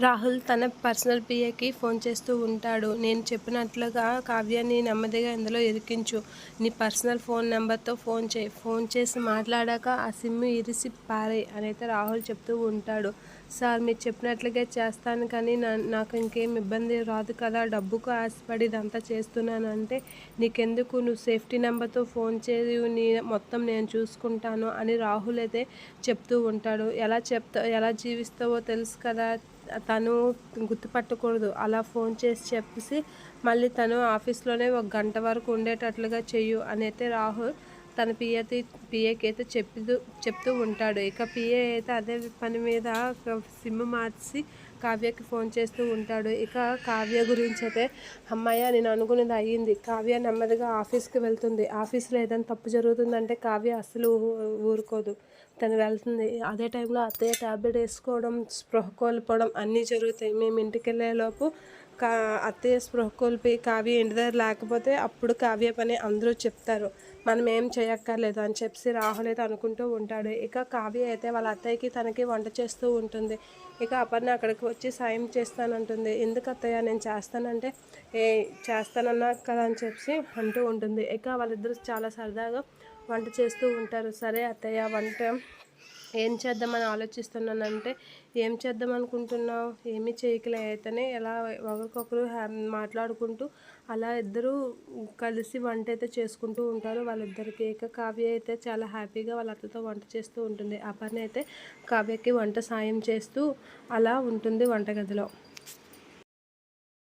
రాహుల్ తన personal పిఏకి phone చేస్తూ ఉంటాడు. నేను చెప్పినట్లుగా కావ్యాన్ని నెమ్మదిగా ఇందులో ఇరికించు నీ పర్సనల్ ఫోన్ నెంబర్తో ఫోన్ చేయి. ఫోన్ చేసి మాట్లాడాక ఆ సిమ్ ఇరిసి పారే అనైతే రాహుల్ చెప్తూ ఉంటాడు. సార్ మీరు చెప్పినట్లుగా చేస్తాను కానీ నా- నాకు ఇంకేం ఇబ్బంది రాదు కదా. డబ్బుకు ఆశపడి ఇదంతా చేస్తున్నానంటే నీకెందుకు? నువ్వు సేఫ్టీ నెంబర్తో ఫోన్ చేయి. నీ మొత్తం నేను చూసుకుంటాను అని రాహుల్ అయితే చెప్తూ ఉంటాడు. ఎలా చెప్తా ఎలా జీవిస్తావో తెలుసు కదా. తను గుర్తుపట్టకూడదు. అలా ఫోన్ చేసి చెప్పేసి మళ్ళీ తను ఆఫీస్లోనే ఒక గంట వరకు ఉండేటట్లుగా చెయ్యు అని అయితే రాహుల్. తన పిఏతో పిఏకి అయితే చెప్తూ చెప్తూ ఉంటాడు. ఇక పిఏ అయితే అదే పని మీద సిమ్ మార్చి కావ్యకి ఫోన్ చేస్తూ ఉంటాడు. ఇక కావ్య గురించి అయితే అమ్మాయ నేను అనుకునేది అయ్యింది. కావ్య నెమ్మదిగా ఆఫీస్కి వెళ్తుంది. ఆఫీస్లో ఏదైనా తప్పు జరుగుతుందంటే కావ్య అస్సలు ఊ- ఊరుకోదు. తను వెళ్తుంది. అదే టైంలో అత్తయ్య ట్యాబ్లెట్ వేసుకోవడం స్పృహ కోల్పోవడం అన్నీ జరుగుతాయి. మేము ఇంటికి వెళ్ళేలోపు కా అత్తయ్య స్పృహ కోల్పోయి కావ్య ఇంటి దగ్గర లేకపోతే అప్పుడు కావ్య పని అందరూ చెప్తారు. మనం ఏం చేయక్కర్లేదు అని చెప్పి రాహులైతే అనుకుంటూ ఉంటాడు. ఇక కావ్య అయితే వాళ్ళ అత్తయ్యకి తనకి వంట చేస్తూ ఉంటుంది. ఇక అపర్ణ అక్కడికి వచ్చి సాయం చేస్తానంటుంది. ఎందుకు అత్తయ్య నేను చేస్తానంటే ఏ చేస్తానన్నా కదా అని చెప్పి అంటూ ఉంటుంది. ఇక వాళ్ళిద్దరూ చాలా సరదాగా వంట చేస్తూ ఉంటారు. సరే అత్తయ్య వంట ఏం చేద్దామని ఆలోచిస్తున్నానంటే ఏం చేద్దాం అనుకుంటున్నావు? ఏమీ చేయకలే. అయితేనే ఎలా ఒకరికొకరు మాట్లాడుకుంటూ అలా ఇద్దరు కలిసి వంట అయితే చేసుకుంటూ ఉంటారు. వాళ్ళిద్దరికి ఇక కావ్య అయితే చాలా హ్యాపీగా వాళ్ళ అత్తతో వంట చేస్తూ ఉంటుంది. అపర్ణ అయితే కావ్యకి వంట సాయం చేస్తూ అలా ఉంటుంది వంటగదిలో.